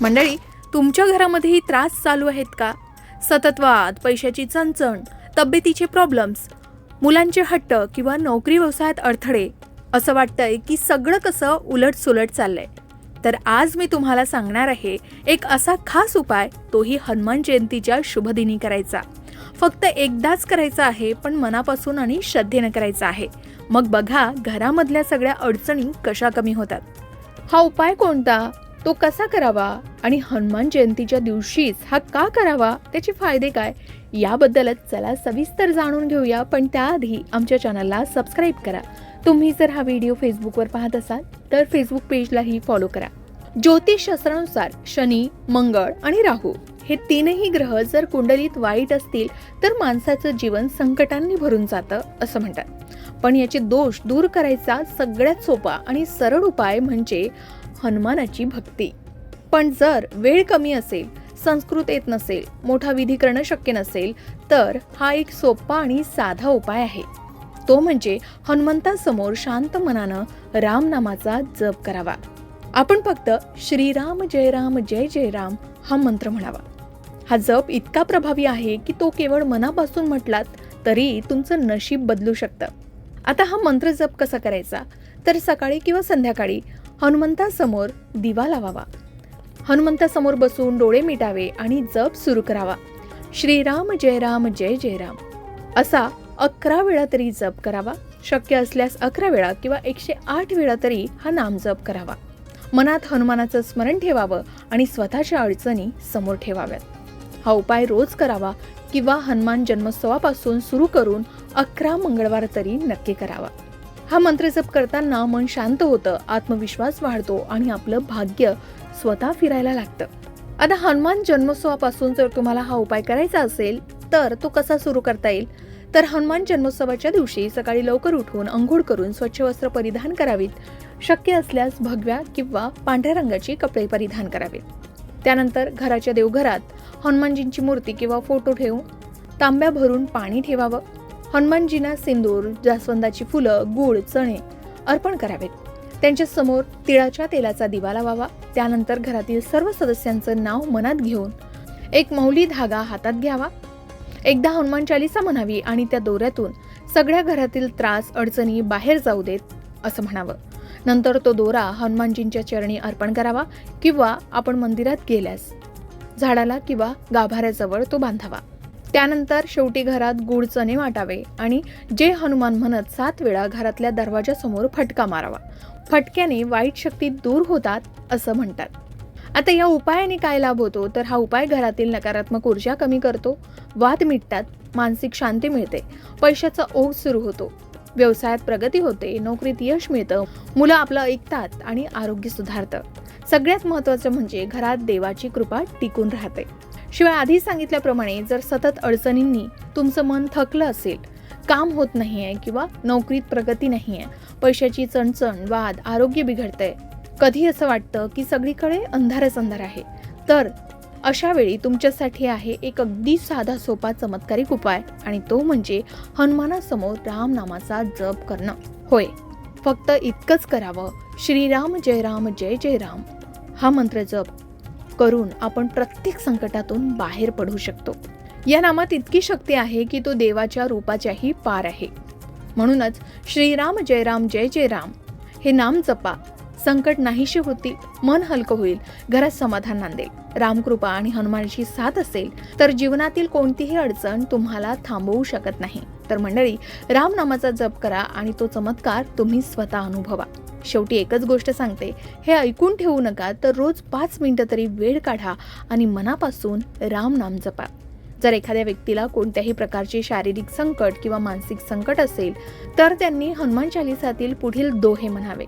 मंडळी तुमच्या घरामध्येही त्रास चालू आहेत का? सतत वाद पैशाची चणचण तब्येतीचे प्रॉब्लेम्स मुलांचे हट्ट किंवा नोकरी व्यवसायात अडथळे असं वाटतंय की सगळं कसं उलट सुलट चाललंय. तर आज मी तुम्हाला सांगणार आहे एक असा खास उपाय तोही हनुमान जयंतीच्या शुभदिनी करायचा. फक्त एकदाच करायचा आहे पण मनापासून आणि श्रद्धेनं करायचा आहे. मग बघा घरामधल्या सगळ्या अडचणी कशा कमी होतात. हा उपाय कोणता? तो कसा करावा आणि हनुमान जयंतीच्या दिवशीच हा का करावा त्याचे फायदे काय? याबद्दलच चला सविस्तर जाणून घेऊया पण त्याआधी आमच्या चॅनलला सबस्क्राईब करा. तुम्ही जर हा व्हिडिओ फेसबुकवर पाहत असाल तर फेसबुक पेजलाही फॉलो करा. ज्योतिषशास्त्रानुसार शनी मंगळ आणि राहू हे तीनही ग्रह जर कुंडलीत वाईट असतील तर माणसाचं जीवन संकटांनी भरून जातं असं म्हणतात. पण याचे दोष दूर करायचा सगळ्यात सोपा आणि सरळ उपाय म्हणजे हनुमानाची भक्ती. पण जर वेळ कमी असेल संस्कृत येत नसेल मोठा विधी करणं शक्य नसेल तर हा एक सोपा आणि साधा उपाय आहे. तो म्हणजे हनुमंतासमोर शांत मनानं रामनामाचा जप करावा. आपण फक्त श्रीराम जय राम जय जय राम हा मंत्र म्हणावा. हा जप इतका प्रभावी आहे की तो केवळ मनापासून म्हटलात तरी तुमचं नशीब बदलू शकतं. आता हा मंत्र जप कसा करायचा? तर सकाळी किंवा संध्याकाळी हनुमंतासमोर दिवा लावावा. हनुमंतासमोर बसून डोळे मिटावे आणि जप सुरू करावा. श्रीराम जय राम जय जय राम. असा अकरा वेळा तरी जप करावा. शक्य असल्यास अकरा वेळा किंवा एकशे आठ वेळा तरी हा नाम जप करावा. मनात हनुमानाचं स्मरण ठेवावं आणि स्वतःच्या अडचणी समोर ठेवाव्यात. हा उपाय रोज करावा किंवा हनुमान जन्मोत्सवापासून सुरू करून अकरा मंगळवार तरी नक्की करावा. हा मंत्र जप करताना मन शांत होतं आत्मविश्वास वाढतो आणि आपलं भाग्य स्वतः फिरायला लागतं. आता हनुमान जन्मोत्सवापासून जर तुम्हाला हा उपाय करायचा असेल तर तो कसा सुरू करता येईल? तर हनुमान जन्मोत्सवाच्या दिवशी सकाळी लवकर उठून अंघोळ करून स्वच्छ वस्त्र परिधान करावीत. शक्य असल्यास भगव्या किंवा पांढऱ्या रंगाची कपडे परिधान करावेत. त्यानंतर घराच्या देवघरात हनुमानजींची मूर्ती किंवा फोटो ठेवून तांब्या भरून पाणी ठेवावं. हनुमानजींना सिंदूर जास्वंदाची फुलं गूळ चणे अर्पण करावेत. त्यांच्यासमोर तिळाच्या तेलाचा दिवा लावावा. त्यानंतर घरातील सर्व सदस्यांचं नाव मनात घेऊन एक मौली धागा हातात घ्यावा. एकदा हनुमान चालिसा म्हणावी आणि त्या दोऱ्यातून सगळ्या घरातील त्रास अडचणी बाहेर जाऊ देत असं म्हणावं. नंतर तो दोरा हनुमानजींच्या चरणी अर्पण करावा किंवा आपण मंदिरात गेल्यास झाडाला किंवा गाभाऱ्याजवळ तो बांधावा. त्यानंतर शेवटी घरात गुड चणे वाटावे आणि जे हनुमान म्हणत सात वेळा घरातल्या दरवाजासमोर फटका मारावा. फटक्याने वाईट शक्ती दूर होतात असं म्हणतात. आता या उपायाने काय लाभ होतो? तर हा उपाय घरातील नकारात्मक ऊर्जा कमी करतो. वाद मिटतात मानसिक शांती मिळते पैशाचा ओघ सुरू होतो. व्यवसायात प्रगती होते नोकरीत यश मिळतं मुलं आपलं ऐकतात आणि आरोग्य सुधारतं. सगळ्यात महत्त्वाचं म्हणजे घरात देवाची कृपा टिकून राहते. शिवाय आधी सांगितल्याप्रमाणे जर सतत अडचणींनी तुमचं मन थकलं असेल काम होत नाही आहे किंवा नोकरीत प्रगती नाही आहे पैशाची चणचण वाद आरोग्य बिघडतंय कधी असं वाटतं की सगळीकडे अंधारच अंधार आहे? तर अशा वेळी तुमच्यासाठी आहे एक अगदी साधा सोपा चमत्कारिक उपाय आणि तो म्हणजे हनुमानासमोर रामनामाचा जप करणं. होय फक्त इतकंच करावं. श्रीराम जय राम जय जय राम. हा मंत्र जप. करून आपण प्रत्येक संकटातून बाहेर पडू शकतो. या नामात इतकी शक्ती आहे की तो देवाच्या रूपाच्याही पार आहे. म्हणूनच श्रीराम जय राम जय जय राम हे नाम जपा संकट नाहीशी होती मन हलकं होईल घरात समाधान नांदेल. रामकृपा आणि हनुमानची साथ असेल तर जीवनातील कोणतीही अडचण तुम्हाला थांबवू शकत नाही. तर मंडळी रामनामाचा जप करा आणि तो चमत्कार तुम्ही स्वतः अनुभवा. शेवटी एकच गोष्ट सांगते हे ऐकून ठेवू नका तर रोज पाच मिनिटं तरी वेळ काढा आणि मनापासून राम नाम जपा. जर एखाद्या व्यक्तीला कोणत्याही प्रकारचे शारीरिक संकट किंवा मानसिक संकट असेल तर त्यांनी हनुमान चालिसातील पुढील दोहे म्हणावे.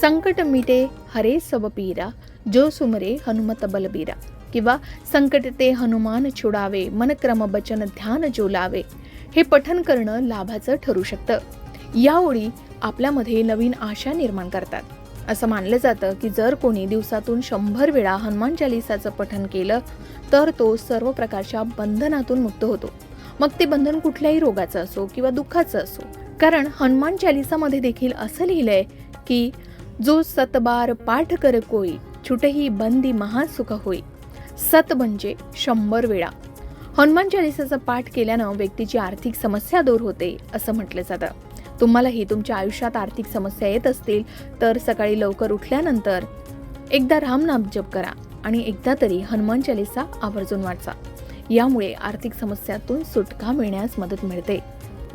संकट मिटे हरे सब पीरा जो सुमरे हनुमत बलबीरा किंवा संकट ते हनुमान छुडावे मनक्रम बचन ध्यान जो लावे हे पठन करणं लाभाचं ठरू शकतं या ओळी आपल्यामध्ये नवीन आशा निर्माण करतात असं मानलं जातं की जर कोणी दिवसातून शंभर वेळा हनुमान चालिसाचं पठन केलं तर तो सर्व प्रकारच्या बंधनातून मुक्त होतो मग ते बंधन कुठल्याही रोगाचं असो किंवा दुःखाचं असो कारण हनुमान चालिसामध्ये देखील असं लिहिलंय की जो सतबार पाठ कर कोई छुटही बंदी महासुख होई. सत म्हणजे शंभर वेळा. हनुमान चालिसाचा पाठ केल्यानं व्यक्तीची आर्थिक समस्या दूर होते असं म्हटलं जातं. तुम्हालाही तुमच्या आयुष्यात आर्थिक समस्या येत असतील तर सकाळी लवकर उठल्यानंतर एकदा रामनाम जप करा आणि एकदा तरी हनुमान चालिसा आवर्जून वाचा. यामुळे आर्थिक समस्यातून सुटका मिळण्यास मदत मिळते.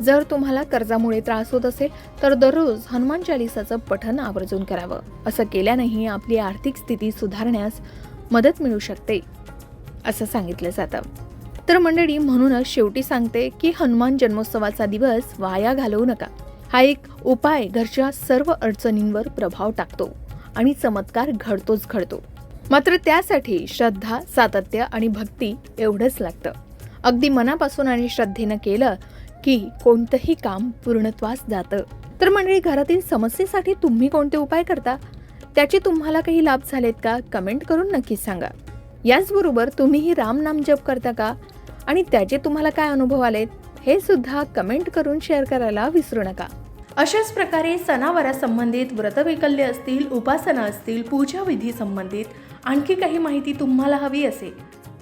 जर तुम्हाला कर्जामुळे त्रास होत असेल तर दररोज हनुमान चालिसाचं पठन आवर्जून करावं. असं केल्यानेही आपली आर्थिक स्थिती सुधारण्यास मदत मिळू शकते असं सांगितलं जातं. तर मंडळी म्हणूनच शेवटी सांगते की हनुमान जन्मोत्सवाचा दिवस वाया घालवू नका. हा एक उपाय घरच्या सर्व अडचणींवर प्रभाव टाकतो आणि चमत्कार घडतोच घडतो. मात्र त्यासाठी श्रद्धा सातत्य आणि भक्ती एवढंच लागतं. अगदी मनापासून आणि श्रद्धेनं केलं की कोणतंही काम पूर्णत्वास जातं. तर मंडळी घरातील समस्येसाठी तुम्ही कोणते उपाय करता? त्याचे तुम्हाला काही लाभ झालेत का? कमेंट करून नक्कीच सांगा. याचबरोबर तुम्हीही राम नाम जप करता का? आणि त्याचे तुम्हाला काय अनुभव आलेत? हे सुद्धा कमेंट करून शेअर करायला विसरू नका. अशाच प्रकारे सणावारासंबंधित व्रतवैकल्य असतील उपासना असतील पूजा विधी संबंधित आणखी काही माहिती तुम्हाला हवी असेल